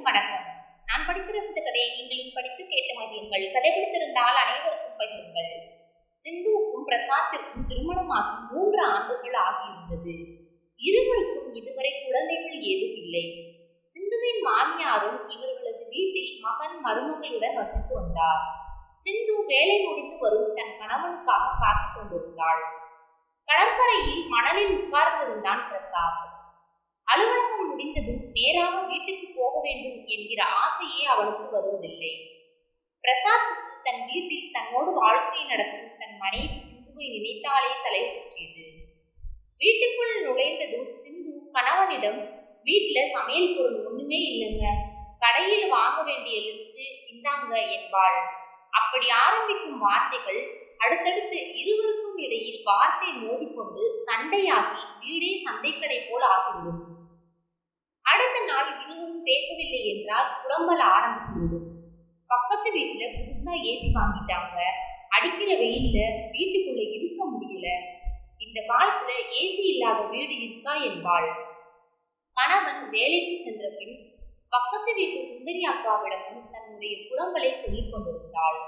அனைவருக்கும் வணக்கம். நான் படித்த ரசித்த கதையை நீங்களும் படித்து கேட்டு மகிழுங்கள். கதை பிடித்திருந்தால் அனைவருக்கும் பகிருங்கள். சிந்துவுக்கும் பிரசாத்திற்கும் திருமணமாகி மூன்று ஆண்டுகள் ஆகியிருந்தது. இருவருக்கும் இதுவரை குழந்தைகள் ஏதும் இல்லை. சிந்துவின் மாமியாரும் இவர்களது வீட்டில் மகன் மருமகளுடன் வசித்து வந்தார். சிந்து வேலை முடிந்து வரும் தன் கணவனுக்காக காத்துக் கொண்டிருந்தாள். கடற்கரையில் மணலில் உட்கார்ந்திருந்தான் பிரசாத். அலுவலக முடிந்ததும் நேராக வீட்டுக்கு போக வேண்டும் என்கிற ஆசையே அவளுக்கு வருவதில்லை. பிரசாத்துக்கு தன் வீட்டில் தன்னோடு வாழ்க்கை நடத்தும் தன் மனைவி சிந்துவை நினைத்தாலே தலை சுற்றியது. வீட்டுக்குள் நுழைந்ததும் சிந்து கணவனிடம் வீட்டில் சமையல் பொருள் ஒன்றுமே இல்லைங்க. கடையில் வாங்க வேண்டிய லிஸ்ட்டு இந்தாங்க என்பாள் அப்படி ஆரம்பிக்கும் வார்த்தைகள் அடுத்தடுத்து இருவருக்கும் இடையில் வார்த்தை மோதிக்கொண்டு சண்டையாகி வீடே சந்தைக்கடை போல் ஆகிவிடும். அடுத்த நாள் இருவரும் பேசவில்லை என்றால் புலம்பல் ஆரம்பித்துவிடும். பக்கத்து வீட்டுல புதுசா ஏசி வாங்கிட்டாங்க. அடிக்கிற வெயில்ல வீட்டுக்குள்ள இருக்க முடியல. இந்த காலத்துல ஏசி இல்லாத வீடு இருக்கா என்பாள். கணவன் வேலைக்கு சென்ற பின் பக்கத்து வீட்டு சுந்தரி அக்காவிடமும் தன்னுடைய புலம்பலை சொல்லிக் கொண்டிருந்தாள்.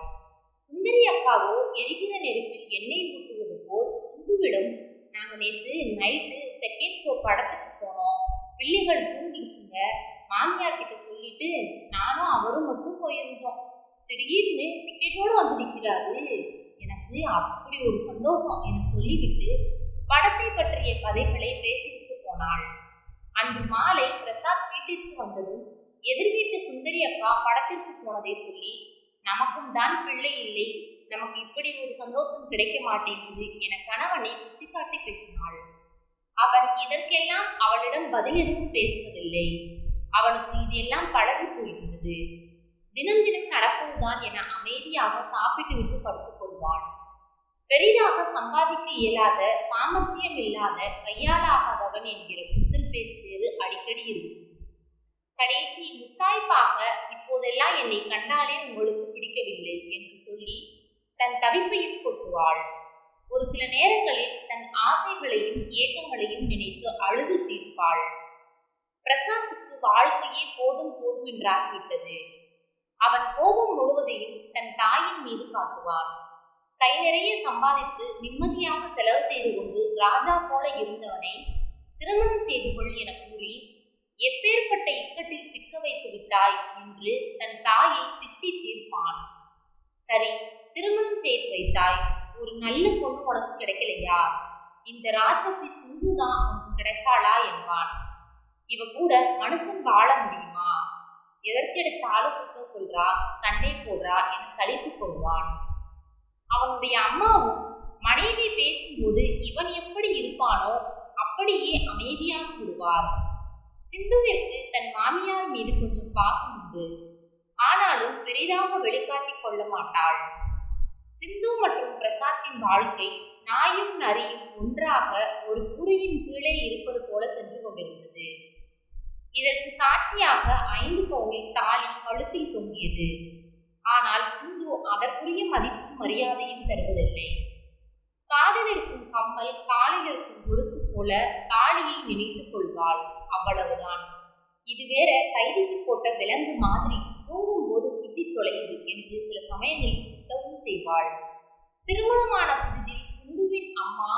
சுந்தரி அக்காவோ எரிகிற நெருப்பில் எண்ணெய் ஊற்றுவது போல் சிந்துவிடம் நாங்க நேற்று நைட்டு செகண்ட் ஷோ படத்துக்கு போனோம். பிள்ளைகள் தூங்கிடுச்சுங்க மாமியார் கிட்ட சொல்லிட்டு நானும் அவரும் மட்டும் போயிருந்தோம் திடீர்னு டிக்கெட்டோடு வந்து நிற்கிறாரு எனக்கு அப்படி ஒரு சந்தோஷம் என சொல்லிவிட்டு படத்தை பற்றிய கதைகளை பேசிவிட்டு போனாள். அன்று மாலை பிரசாத் வீட்டிற்கு வந்ததும் எதிர் வீட்டு சுந்தரி அக்கா படத்திற்கு போனதை சொல்லி நமக்கும் தான் பிள்ளை இல்லை. நமக்கு இப்படி ஒரு சந்தோஷம் கிடைக்க மாட்டேங்குது என கணவனை குத்திக்காட்டி பேசினாள். அவன் இதற்கெல்லாம் அவளிடம் பதில் எதுவும் பேசுவதில்லை. அவனுக்கு இதெல்லாம் பழகி போயிருந்தது தினம் தினம் நடப்பதுதான் என அமைதியாக சாப்பிட்டு விட்டு படுத்துக் கொள்வான். பெரிதாக சம்பாதிக்க இயலாத சாமர்த்தியம் இல்லாத கையாளாகாதவன் என்கிற புத்தல் பேச்சு வேறு அடிக்கடி இருக்கும். கடைசி முத்தாய்ப்பாக இப்போதெல்லாம் என்னை கண்டாலே உங்களுக்கு பிடிக்கவில்லை என்று சொல்லி தன் தவிப்பையும் கொட்டுவாள். ஒரு சில நேரங்களில் தன் ஆசைகளையும் ஏக்கங்களையும் நினைத்து அழுது தீர்ப்பாள். பிரசாந்துக்கு வாழ்க்கையே போதும் போதும் என்றாகிவிட்டது. அவன் கோபம் முழுவதையும் தன் தாயின் மீது காட்டுவான். கை நிறைய சம்பாதித்து நிம்மதியாக செலவு செய்து கொண்டு ராஜா போல இருந்தவனை திருமணம் செய்து கொள் என கூறி எப்பேற்பட்ட இக்கட்டில் சிக்க வைத்து விட்டாய் என்று தன் தாயை திட்டி தீர்ப்பான். சரி திருமணம் செய்து வைத்தாய். ஒரு நல்ல பொண்ணு உனக்கு கிடைக்கலையா? இந்த ராட்சசி சிந்து தான் உனக்கு கிடைச்சாளா என்பான். இவ கூட மனுஷன் வாழ முடியுமா? எதற்கெடுத்தாலும் குத்தம் சொல்றா சண்டை போடுறா என சலித்து கொள்வான். அவனுடைய அம்மாவும் மனைவி பேசும்போது இவன் எப்படி இருப்பானோ அப்படியே அமைதியாக விடுவார். சிந்துவிற்கு தன் மாமியார் மீது கொஞ்சம் பாசம் உண்டு. ஆனாலும் பெரிதாக வெளிக்காட்டிக் கொள்ள மாட்டாள். சிந்து மற்றும் பிரசாத்தின் வாழ்க்கை நாயும் நரியும் ஒன்றாக ஒரு குறியின் கீழே இருப்பது போல சென்று கொண்டிருந்தது. இதற்கு சாட்சியாக ஐந்து பவுனில் தாலி கழுத்தில் தொங்கியது. ஆனால் சிந்து அதற்குரிய மதிப்பும் மரியாதையும் தருவதில்லை. காதில் இருக்கும் கம்மல் காலில் இருக்கும் கொலுசு போல தாலியை நினைத்துக் கொள்வாள். அவ்வளவுதான். இது வேற கைதிக்கு போட்ட விலங்கு மாதிரி. தூங்கும் புத்தி தொலையுது என்று சில சமயங்களில் திட்டவும் செய்வாள். திருமணமான புதிதில் சிந்துவின் அம்மா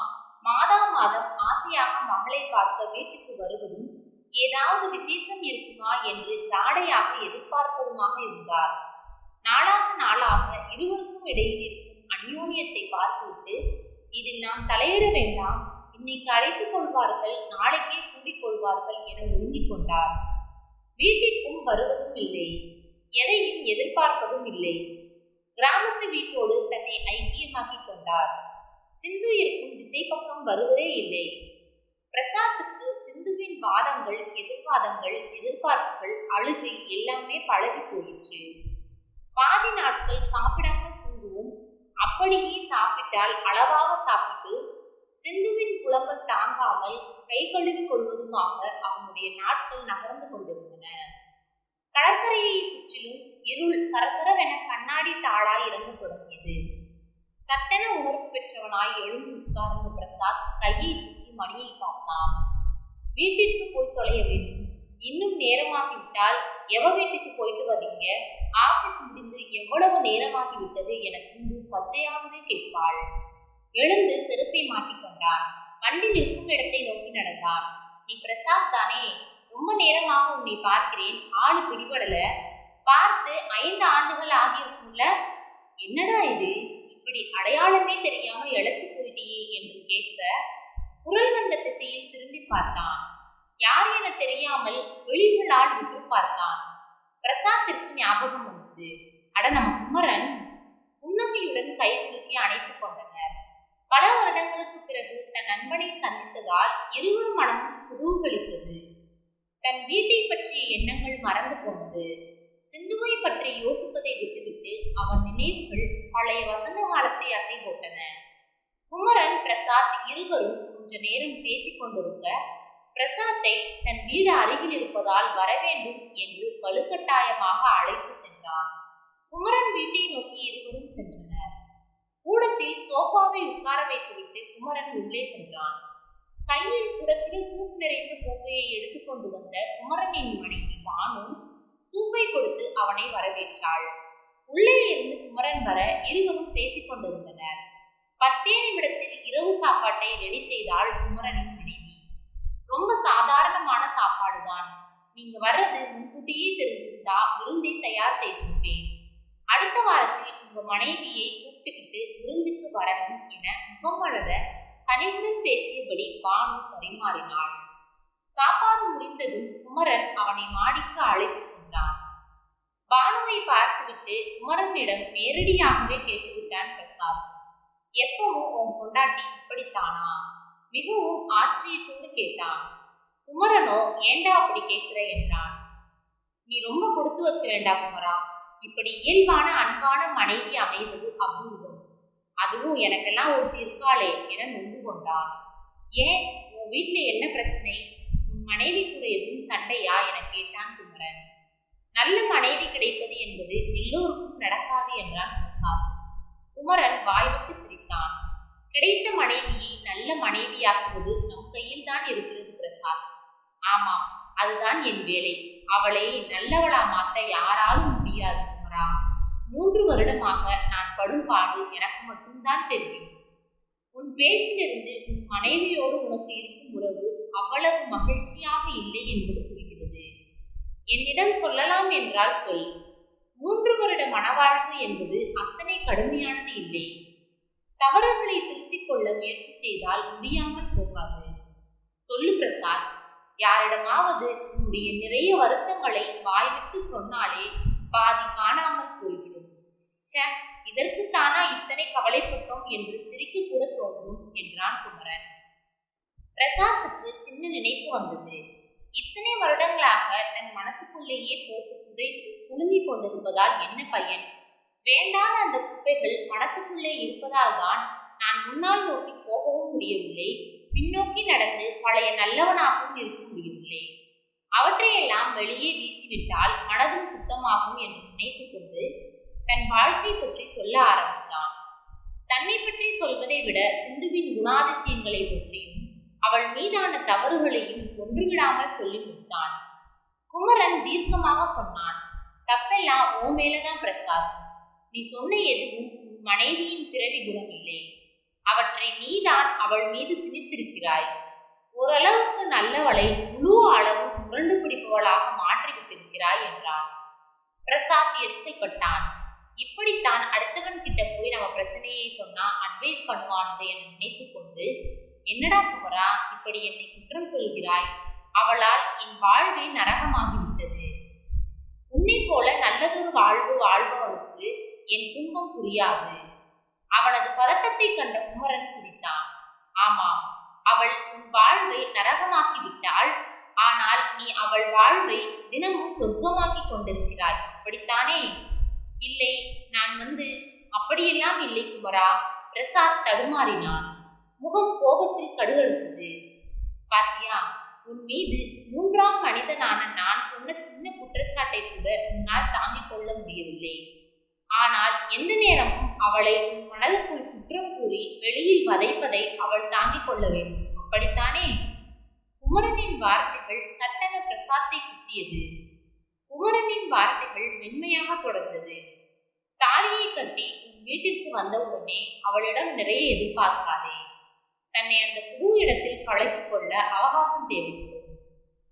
மாதா மாதம் ஆசையாக மகளை பார்க்க வீட்டுக்கு வருவதும் ஏதாவது விசேஷம் இருக்குமா என்று ஜாடையாக எதிர்பார்ப்பதுமாக இருந்தார். நாளாக நாளாக இருவருக்கும் இடையில் இருக்கும் அந்யோன்யத்தை பார்த்துவிட்டு இதில் நாம் தலையிட வேண்டாம். இன்னைக்கு அழைத்துக் கொள்வார்கள் நாளைக்கே கூடிக் கொள்வார்கள் என ஒதுங்கிக் கொண்டார். வீட்டிற்கும் வருவதும் இல்லை. எதையும் எதிர்பார்ப்பதும் இல்லை. கிராமத்து வீட்டோடு தன்னை ஐக்கியமாக்கிக் கொண்டார். சிந்து இருக்கும் திசை பக்கம் வருவதே இல்லை. பிரசாத்துக்கு சிந்துவின் வாதங்கள் எதிர்வாதங்கள் எதிர்பார்ப்புகள் அழுகை எல்லாமே பழகி போயிற்று. பாதி நாட்கள் சாப்பிடாமல் தூங்குவோம். அப்படியே சாப்பிட்டால் அளவாக சாப்பிட்டு சிந்துவின் புலம்பல் தாங்காமல் கை கழுவி கொள்வதுமாக அவனுடைய நாட்கள் நகர்ந்து கொண்டிருந்தன. கடற்கரையை சுற்றிலும் இருள் சரசரவென கண்ணாடி தாளாய் இறங்க தொடங்கியது. சட்டென உணர்வு பெற்றவனாய் எழுந்து உட்கார்ந்த பிரசாத் கையை தூக்கி மணியை பார்த்தான். வீட்டிற்கு போய் தொலைய வேண்டும். இன்னும் நேரமாகிவிட்டால் எவ வீட்டுக்கு போயிட்டு வரீங்க? ஆபீஸ் முடிந்து எவ்வளவு நேரமாகிவிட்டது என சிந்து பச்சையாகவே கேட்பாள். எழுந்து செருப்பை மாட்டிக்கொண்டான். வண்டி நிற்கும் இடத்தை நோக்கி நடந்தான். நீ பிரசாத் தானே? ரொம்ப நேரமாக உன்னை பார்க்கிறேன். ஆளு பிடிபடல. பார்த்து ஐந்து ஆண்டுகள் ஆகியிருக்கும்ல. என்னடா இது? இப்படி அடையாளமே தெரியாம இழைச்சு போயிட்டியே என்று கேட்க குரல் வந்த திசையில் திரும்பி பார்த்தான். யார் என தெரியாமல் வெளிகளால் உற்று பார்த்தான். பிரசாத்திற்கு ஞாபகம் வந்தது. அட நம்ம குமரன் புன்னகையுடன் கை குலுக்கி அணைத்துக் கொண்டனர். பல வருடங்களுக்கு பிறகு தன் நண்பனை சந்தித்ததால் இருவர் மனமும் குதூகலித்தது. தன் வீட்டை பற்றிய எண்ணங்கள் மறந்து போனது. சிந்துவை பற்றி யோசிப்பதை விட்டுவிட்டு அவன் நினைவுகள் பழைய வசந்த காலத்தை அசை போட்டன குமரன் பிரசாத் இருவரும் கொஞ்ச நேரம் பேசிக்கொண்டிருக்க பிரசாத்தை தன் வீடு அருகில் இருப்பதால் வரவேண்டும் என்று வலுக்கட்டாயமாக அழைத்து சென்றான். குமரன் வீட்டை நோக்கி இருவரும் சென்றனர். கூடத்தில் சோஃபாவை உட்கார வைத்துவிட்டு குமரன் உள்ளே சென்றான். கையில் சுட சுட சூப் நிறைந்த கோப்பையை எடுத்துக்கொண்டு வந்த குமரனின் மனைவி வானு சூப்பை கொடுத்து அவனை வரவேற்றாள். உள்ளே இருந்து குமரன் வர இருவரும் பேசிக்கொண்டிருந்தனர் பத்தே நிமிடத்தில் இரவு சாப்பாட்டை ரெடி செய்தாள் குமரனின் மனைவி. ரொம்ப சாதாரணமான சாப்பாடு தான் நீங்க வர்றது முன்கூட்டியே தெரிஞ்சிருந்தா விருந்தை தயார் செய்திருப்பேன் அடுத்த வாரத்தில் உங்க மனைவியை கூப்பிட்டுக்கிட்டு விருந்துக்கு வரணும் என முகம் வளர கனிவுடன் பேசியபடி பானு பரிமாறினாள். சாப்பாடு முடிந்ததும் குமரன் அவனை மாடிக்கு அழைத்து சென்றான். பானுவை பார்த்துவிட்டு குமரனிடம் நேரடியாகவே கேட்டுவிட்டான் பிரசாத். எப்பவும் உன் பொண்டாட்டி இப்படித்தானா? மிகவும் ஆச்சரியத்தோடு கேட்டான். குமரனோ ஏண்டா அப்படி கேட்கிற என்றான். நீ ரொம்ப கொடுத்து வச்ச வேண்டா குமரா. இப்படி இயல்பான அன்பான மனைவி அமைவது அபூர்வம். அதுவும் எனக்கெல்லாம் ஒரு இருக்காளே என நொந்து கொண்டான். ஏன்? உன் வீட்டுல என்ன பிரச்சனை? உன் மனைவி கூட எதுவும் சண்டையா? என கேட்டான் குமரன். நல்ல மனைவி கிடைப்பது என்பது எல்லோருக்கும் நடக்காது என்றான் பிரசாத். குமரன் வாய்விட்டு சிரித்தான். கிடைத்த மனைவியை நல்ல மனைவியாக்குவது நம் கையில் தான் இருக்கிறது பிரசாத். ஆமாம் அதுதான் என் வேலை. அவளை நல்லவளா மாத்த யாராலும் முடியாது குமரா. மூன்று வருடமாக நான் படும் பாடு எனக்கு மட்டும்தான் தெரியும். உன் பேச்சிலிருந்து உன் மனைவியோடு உனக்கு இருக்கும் உறவு அவ்வளவு மகிழ்ச்சியாக இல்லை என்பது புரிகிறது. என்னிடம் சொல்லலாம் என்றால் சொல். மூன்று வருட மனவாழ்வு என்பது அத்தனை கடுமையானது இல்லை. தவறுகளை திருத்திக் கொள்ள முயற்சி செய்தால் முடியாமல் போகாது. சொல்லு பிரசாத். யாரிடமாவது உன்னுடைய நிறைய வருத்தங்களை வாய்விட்டு சொன்னாலே பாதி காணாமல் போய்விடும். இதற்கு இதற்குத்தானா இத்தனை கவலைப்பட்டோம் என்று சிரிக்க கூட தோன்றும் என்றான் குமரன். பிரசாத்துக்கு சின்ன நினைப்பு வந்தது. இத்தனை வருடங்களாக தன் மனசுக்குள்ளேயே போட்டு புதைத்து குழுங்கிக் கொண்டிருப்பதால் என்ன பயன்? வேண்டாத அந்த குப்பைகள் மனசுக்குள்ளே இருப்பதால் தான் நான் முன்னால் நோக்கி போகவும் முடியவில்லை. பின்னோக்கி நடந்து பழைய நல்லவனாகவும் இருக்க முடியவில்லை. அவற்றையெல்லாம் வெளியே வீசிவிட்டால் மனதும் சுத்தமாகும் என்று நினைத்து கொண்டு தன் வாழ்க்கை பற்றி சொல்ல ஆரம்பித்தான். தன்னை பற்றி சொல்வதை விட சிந்துவின் குணாதிசயங்களை பற்றியும் அவள் மீதான தவறுகளையும் ஒன்றுவிடாமல் சொல்லி முடித்தான். குமரன் தீர்க்கமாக சொன்னான் தப்பெல்லாம் ஓ மேலதான் பிரசாத். நீ சொன்ன எதுவும் உன் மனைவியின் பிறவி குணமில்லை அவற்றை நீதான் அவள் மீது திணித்திருக்கிறாய். ஓரளவுக்கு நல்லவளை முழு அளவும் முரண்டு பிடிப்பவளாக மாற்றிவிட்டிருக்கிறாய் என்றான். பிரசாத் எரிச்சல்பட்டான் இப்படித்தான் அடுத்தவன் கிட்ட போய் நம்ம பிரச்சனையை சொன்னா அட்வைஸ் பண்ணுவானுங்க என நினைத்து கொண்டு என்னடா குமரா இப்படி என்னை குற்றம் சொல்கிறாய்? அவளால் என் வாழ்வே நரகமாகிவிட்டது. உன்னை போல நல்லதொரு வாழ்வு வாழ்பவனுக்கு என் துன்பம் புரியாது. அவனது பதட்டத்தை கண்ட குமரன் சிரித்தான். ஆமாம் அவள் உன் வாழ்வை நரகமாக்கி விட்டாள் ஆனால் நீ அவள் வாழ்வை தினமும் சொர்க்கமாக்கி கொண்டிருக்கிறாய். அப்படித்தானே? இல்லை நான் வந்து அப்படியெல்லாம் இல்லை குமரா. பிரசாத் தடுமாறினான். முகம் கோபத்தில் கடுகெடுத்தது பாத்தியா உன் மீது மூன்றாம் மனிதனான நான் சொன்ன சின்ன குற்றச்சாட்டை கூட உன்னால் தாங்கிக் கொள்ள முடியவில்லை. ஆனால் எந்த நேரமும் அவளை உன் மனதுக்குள் குற்றம் கூறி வெளியில் வதைப்பதை அவள் தாங்கிக் கொள்ள வேண்டும். அப்படித்தானே? குமரனின் வார்த்தைகள் சட்டன பிரசாத்தை குத்தியது. குமரனின் வார்த்தைகள் மென்மையாக தொடர்ந்தது. தாலியை கட்டி உன் வீட்டிற்கு வந்தவுடனே அவளிடம் நிறைய எதிர்பார்க்காதே. தன்னை அந்த புது இடத்தில் பழகிக் கொள்ள அவகாசம் தேவைப்படும்.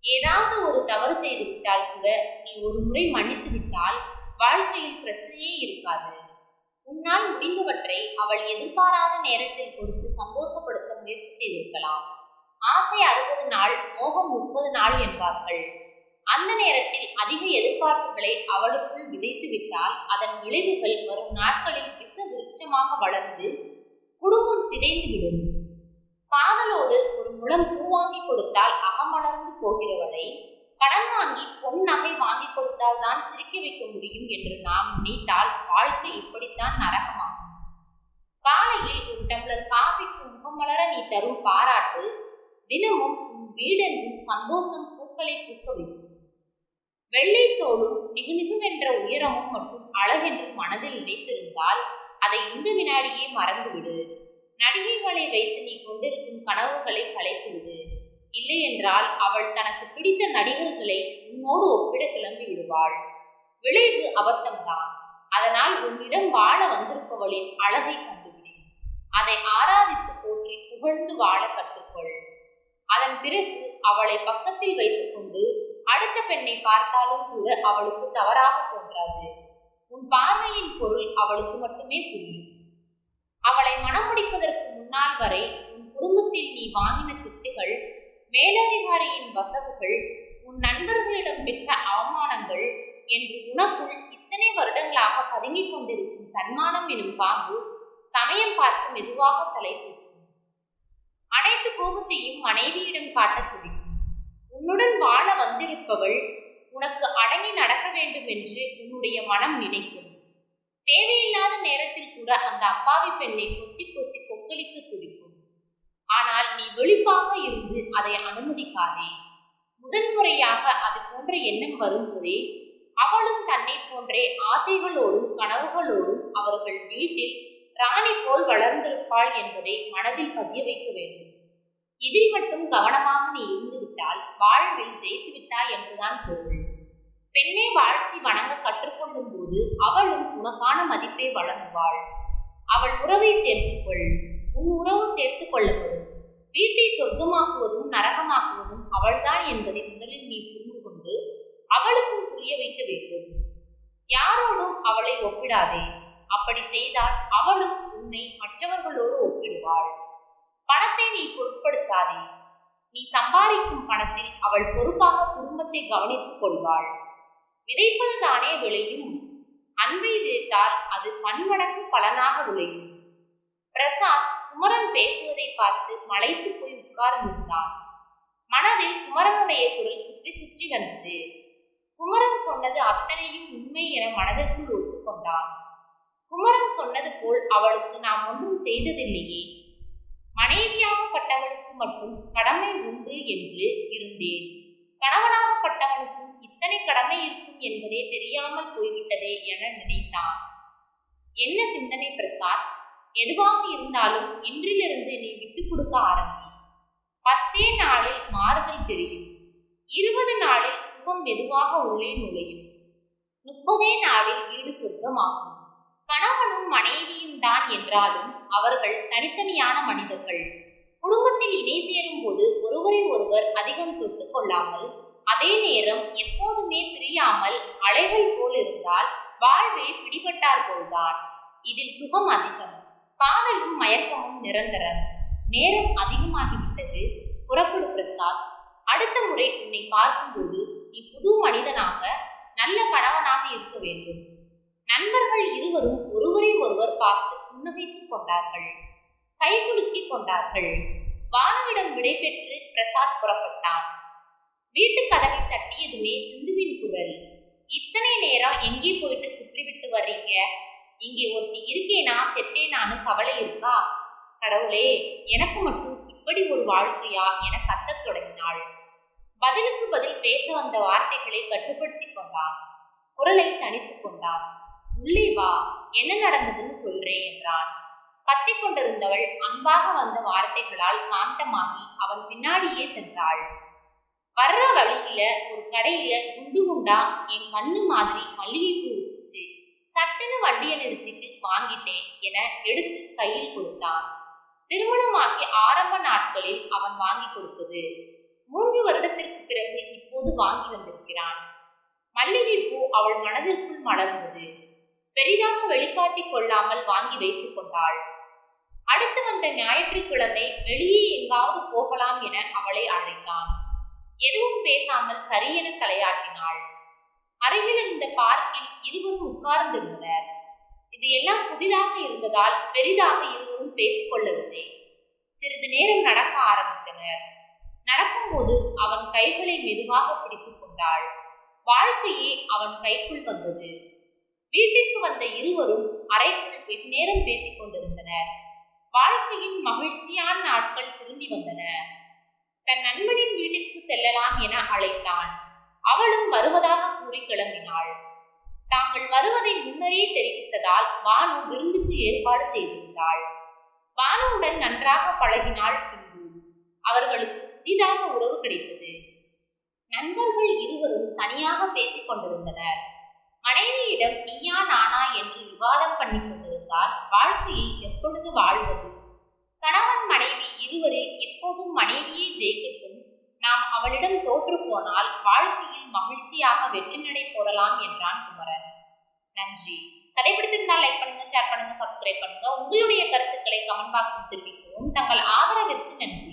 ஏதாவது ஒரு தவறு செய்துவிட்டால் கூட நீ ஒரு முறை மன்னித்து விட்டால் வாழ்க்கையில் பிரச்சனையே இருக்காது. உன்னால் முடிந்தவற்றை அவள் எதிர்பாராத நேரத்தில் கொடுத்து சந்தோஷப்படுத்த முயற்சி செய்திருக்கலாம். ஆசை அறுபது நாள் மோகம் முப்பது நாள் என்பார்கள். அந்த நேரத்தில் அதிக எதிர்பார்ப்புகளை அவளுக்குள் விதைத்து விட்டால் அதன் விளைவுகள் வரும் நாட்களில் விச விருட்சமாக வளர்ந்து குடும்பம் சிதைந்துவிடும் காதலோடு ஒரு முழம் பூ வாங்கி கொடுத்தால் அகமலர்ந்து போகிறவளை கடன் வாங்கி பொன் நகை வாங்கி கொடுத்தால் தான் சிரிக்க வைக்க முடியும் என்று நாம் நினைத்தால் வாழ்க்கை இப்படித்தான் நரகமாகும். காலையில் ஒரு டம்ளர் காபிக்கு முகமலர நீ தரும் பாராட்டு தினமும் உன் வீடெங்கும் சந்தோஷம் பூக்களை பூக்க வைக்கும். வெள்ளை தோளும் நிகுநிகுவென்ற உயரமும் மட்டும் அழகென்று மனதில் நினைத்திருந்தால் அதை இந்த வினாடியே மறந்துவிடு. நடிகைகளை வைத்து நீ கொண்டிருக்கும் கனவுகளை கலைத்துவிடு. இல்லை என்றால் அவள் தனக்கு பிடித்த நடிகர்களை உன்னோடு ஒப்பிட கிளம்பி விடுவாள். விளைவு அபத்தம்தான். அதனால் உன்னிடம் வாழ வந்திருப்பவளின் அழகை கண்டுபிடி. அதை ஆராதித்து போற்றி புகழ்ந்து வாழ கற்றுக்கொள். அதன் பிறகு அவளை பக்கத்தில் வைத்துக்கொண்டு அடுத்த பெண்ணை பார்த்தாலும் கூட அவளுக்கு தவறாக தோன்றாது. உன் பார்வையின் பொருள் அவளுக்கு மட்டுமே புரியும். அவளை மணமுடிப்பதற்கு முன்னால் வரை உன் குடும்பத்தில் நீ வாங்கின திட்டுகள் மேலதிகாரியின் வசவுகள் உன் நண்பர்களிடம் பெற்ற அவமானங்கள் என்று உனக்குள் இத்தனை வருடங்களாக பதுங்கிக் கொண்டிருக்கும் தன்மானம் எனும் பாம்பு சமயம் பார்த்து மெதுவாக தலை தூக்கும். அனைத்து கோபத்தையும் மனைவியிடம் காட்டத் துடிக்கும். உன்னுடன் வாழ வந்திருப்பவள் உனக்கு அடங்கி நடக்க வேண்டும் என்று உன்னுடைய மனம் நினைக்கும். தேவையில்லாத நேரத்தில் கூட அந்த அப்பாவி பெண்ணை கொத்தி கொத்தி கொக்களிக்க துடிக்கும். ஆனால் நீ வெளிப்பாக இருந்து அதை அனுமதிக்காதே. முதன்முறையாக அது போன்ற எண்ணம் வரும்போதே அவளும் தன்னை போன்றே ஆசைகளோடும் கனவுகளோடும் அவர்கள் வீட்டில் ராணி போல் வளர்ந்திருப்பாள் என்பதை மனதில் பதிய வைக்க வேண்டும். இதில் மட்டும் கவனமாக நீ இருந்துவிட்டால் வாழ்வில் ஜெயித்து விட்டாய் என்றுதான் பொருள். பெண்ணை வாழ்த்தி வணங்க கற்றுக்கொள்ளும் போது அவளும் உனக்கான மதிப்பை வழங்குவாள். அவள் உறவை சேர்த்துக்கொள் உன் உறவு சேர்த்து கொள்ளப்படும் வீட்டை சொர்க்கமாக்குவதும் நரகமாக்குவதும் அவள்தான் என்பதை முதலில் நீ புரிந்து கொண்டு அவளுக்கும் புரிய வைக்க வேண்டும். யாரோடும் அவளை ஒப்பிடாதே. அப்படி செய்தால் அவளும் உன்னை மற்றவர்களோடு ஒப்பிடுவாள். பணத்தை நீ பொருட்படுத்தாதே. நீ சம்பாதிக்கும் பணத்தில் அவள் பொறுப்பாக குடும்பத்தை கவனித்துக் கொள்வாள். விதைப்பது தானே விளையும். அன்பை விதைத்தால் அது பன்மடங்கு பலனாக விளையும். பிரசாத் குமரன் பேசுவதை பார்த்து மலைத்து போய் உட்கார்ந்திருந்தான். மனதில் குமரனுடைய குரல் சுற்றி சுற்றி வந்தது. குமரன் சொன்னது அத்தனையும் உண்மை என மனதிற்குள் ஒத்துக்கொண்டான். குமரன் சொன்னது போல் அவளுக்கு நாம் ஒன்றும் செய்ததில்லையே. மனைவியாகப்பட்டவளுக்கு மட்டும் கடமை உண்டு என்று இருந்தேன். கணவனாகப்பட்டவனுக்கும் இத்தனை கடமை இருக்கும் என்பதே தெரியாமல் போய்விட்டதே என நினைத்தான். என்ன சிந்தனை பிரசாத்? எதுவாக இருந்தாலும் இன்றிலிருந்து நீ விட்டுக் கொடுக்க ஆரம்பி. பத்தே நாளில் மாறுதல் தெரியும். இருபது நாளில் சுகம் மெதுவாக உள்ளே நுழையும். முப்பதே நாளில் வீடு சொர்க்கமாகும். கணவனும் மனைவியும் தான் என்றாலும் அவர்கள் தனித்தனியான மனிதர்கள். குடும்பத்தில் இணை சேரும் போது ஒருவரை ஒருவர் அதிகம் தொட்டு கொள்ளாமல் அதே நேரம் எப்போதுமே பிரியாமல் அலைகள் போல் இருந்தால் வாழ்வே பிடிபட்டார் போல்தான். இதில் சுகம் அதிகம். காதலும் மயக்கமும் நிரந்தரம் நேரம் அதிகமாகிவிட்டது. புறப்படு பிரசாத். அடுத்த முறை உன்னை பார்க்கும்போது நீ புது மனிதனாக நல்ல கணவனாக இருக்க வேண்டும். நண்பர்கள் இருவரும் ஒருவரை ஒருவர் பார்த்து புன்னகைத்துக் கொண்டார்கள். கைகுலுக்கிக் கொண்டார்கள். வானுவிடம் விடைபெற்று பிரசாத் புறப்பட்டான். வீட்டு கதவை தட்டியதுமே சிந்துவின் குரல். இத்தனை நேரம் எங்கே போயிட்டு சுற்றிவிட்டு வர்றீங்க? இங்கே ஒருத்தி இருக்கேனா செத்தேனான்னு கவலை இருக்கா? கடவுளே எனக்கு மட்டும் இப்படி ஒரு வாழ்க்கையா? என கத்தத் தொடங்கினாள். பதிலுக்கு பதில் பேச வந்த வார்த்தைகளை கட்டுப்படுத்தி கொண்டான். குரலை தனித்துக் கொண்டான். உள்ளே வா என்ன நடந்ததுன்னு சொல்றேன் என்றான். கத்திக் கொண்டிருந்தவள் அன்பாக வந்த வார்த்தைகளால் சாந்தமாகி அவன் பின்னாடியே சென்றாள். வர்ற வழியில ஒரு கடையில குண்டு குண்டா என் கண்ணு மாதிரி மல்லிகைப்பூ வித்துச்சு. சட்டென வண்டியை நிறுத்திட்டு வாங்கிட்டேன் என எடுத்து கையில் கொடுத்தான். திருமணமாகி ஆரம்ப நாட்களில் அவன் வாங்கி கொடுத்தது. மூன்று வருடத்திற்கு பிறகு இப்போது வாங்கி வந்திருக்கிறான். மல்லிகைப்பூ அவள் மனதிற்குள் மலர்ந்தது. பெரிதாக வெளிக்காட்டிக் கொள்ளாமல் வாங்கி வைத்துக் கொண்டாள். அடுத்து வந்த ஞாயிற்றுக்கிழமை வெளியே எங்காவது போகலாம் என அவளை அழைத்தான். எதுவும் பேசாமல் சரியென தலையாட்டினாள். அருகில் இருந்த பார்க்கில் இருவரும் உட்கார்ந்திருந்தனர். இது எல்லாம் புதிதாக இருந்ததால் பெரிதாக இருவரும் பேசிக்கொள்ளவில்லை. சிறிது நேரம் நடக்க ஆரம்பித்தனர். நடக்கும்போது அவன் கைகளை மெதுவாக பிடித்துக் கொண்டாள். வாழ்க்கையே அவன் கைக்குள் வந்தது. வீட்டிற்கு வந்த இருவரும் அறைக்குள் வெகுநேரம் பேசிக் கொண்டிருந்தனர். வாழ்க்கையின் மகிழ்ச்சியான நாட்கள் திரும்பி வந்தன. தன் நண்பனின் வீட்டிற்கு செல்லலாம் என அழைத்தான். அவளும் வருவதாக கூறி கிளம்பினாள். தாங்கள் வருவதை முன்னரே தெரிவித்ததால் பானு விருந்துக்கு ஏற்பாடு செய்திருந்தாள். பானுவுடன் நன்றாக பழகினாள் சிந்து. அவர்களுக்கு புதிதாக உறவு கிடைத்தது. நண்பர்கள் இருவரும் தனியாக பேசிக் கொண்டிருந்தனர். மனைவியிடம் நீயா நானா என்று விவாதம் பண்ணி கொண்டிருந்தால் வாழ்க்கையை எப்பொழுது வாழ்வது? கணவன் மனைவி இருவரில் எப்போதும் மனைவியை ஜெயிக்கட்டும் நாம் அவளிடம் தோற்று போனால் வாழ்க்கையில் மகிழ்ச்சியாக வெற்றி நடை போடலாம் என்றான் குமரன். நன்றி. கதை பிடித்திருந்தால் லைக் பண்ணுங்க ஷேர் பண்ணுங்க சப்ஸ்கிரைப் பண்ணுங்க. உங்களுடைய கருத்துக்களை கமெண்ட் பாக்ஸில் தெரிவிக்கவும். தங்கள் ஆதரவிற்கு நன்றி.